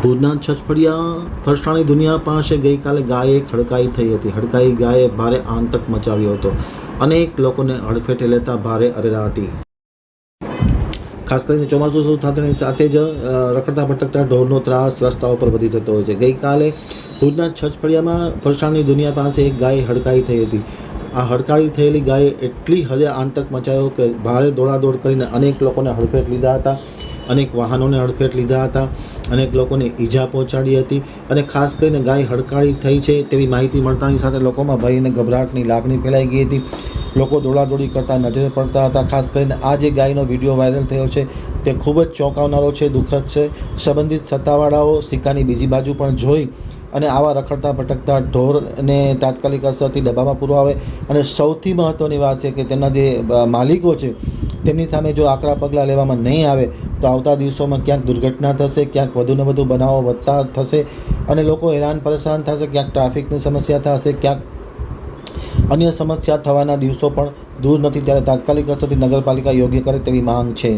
ભુજના છછફડિયા ફરસાણી દુનિયા પાસે ગઈકાલે ગાયે ખડકાઈ થઈ હતી. હડકાઈ ગાયે ભારે આંતક મચાવ્યો હતો. અનેક લોકોને હડફેટે લેતા ભારે અરેરાટી. ખાસ કરીને ચોમાસું શરૂ થતાની સાથે જ રખડતા ભટકતા ઢોરનો ત્રાસ રસ્તાઓ ઉપર વધી જતો હોય છે. ગઈકાલે ભુજના છછફળિયામાં ફરસાણની દુનિયા પાસે એક ગાય હડકાઈ થઈ હતી. આ હડકાળી થયેલી ગાયે એટલી હદે આંતક મચાયો કે ભારે દોડાદોડ કરીને અનેક લોકોને હડફેટ લીધા હતા. અનેક વાહનોને હડફેટ લીધા હતા, અનેક લોકોને ઈજા પહોંચાડી હતી અને ખાસ કરીને ગાય હડકાળી થઈ છે તેવી માહિતી મળતાની સાથે લોકોમાં ભય અને ગભરાટની લાગણી ફેલાઈ ગઈ હતી. લોકો દોડાદોડી કરતા નજરે પડતા હતા. ખાસ કરીને આ જે ગાયનો વીડિયો વાયરલ થયો છે તે ખૂબ જ ચોંકાવનારો છે, દુઃખદ છે. સંબંધિત સત્તાવાળાઓ સિક્કાની બીજી બાજુ પણ જોઈ અને આવા રખડતા ભટકતા ઢોરને તાત્કાલિક અસરથી ડબ્બામાં પૂરો આવે અને સૌથી મહત્ત્વની વાત છે કે તેના જે માલિકો છે તેમની સામે જો આકરા પગલાં લેવામાં નહીં આવે, તો આવતા દિવસોમાં ક્યાંક દુર્ઘટના થશે, ક્યાંક વધુને વધુ બનાવો વધતા થશે અને લોકો હેરાન પરેશાન થશે, ક્યાંક ટ્રાફિકની સમસ્યા થશે, ક્યાંક અન્ય સમસ્યા થવાના દિવસો પણ દૂર નથી. ત્યારે તાત્કાલિક અસરથી નગરપાલિકા યોગ્ય કરે તેવી માંગ છે.